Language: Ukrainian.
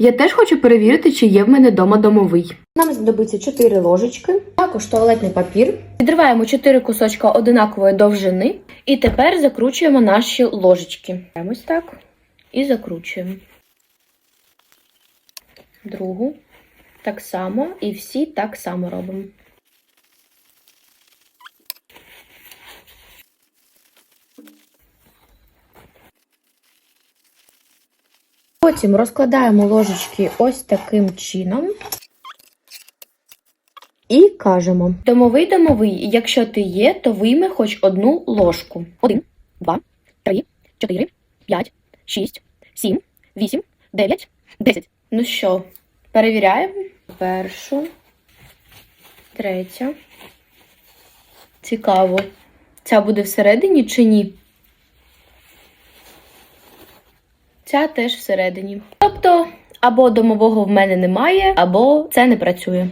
Я теж хочу перевірити, чи є в мене дома домовий. Нам знадобиться 4 ложечки, також туалетний папір. Відриваємо 4 кусочка одинакової довжини. І тепер закручуємо наші ложечки. Ось так. І закручуємо. Другу. Так само. І всі так само робимо. Потім розкладаємо ложечки ось таким чином. І кажемо: домовий домовий, якщо ти є, то вийми хоч одну ложку. Один, два, три, чотири, п'ять, шість, сім, вісім, дев'ять, десять. Ну що, перевіряємо. Першу, третя. Цікаво. Ця буде всередині чи ні? Ця теж всередині. Тобто, або домового в мене немає, або це не працює.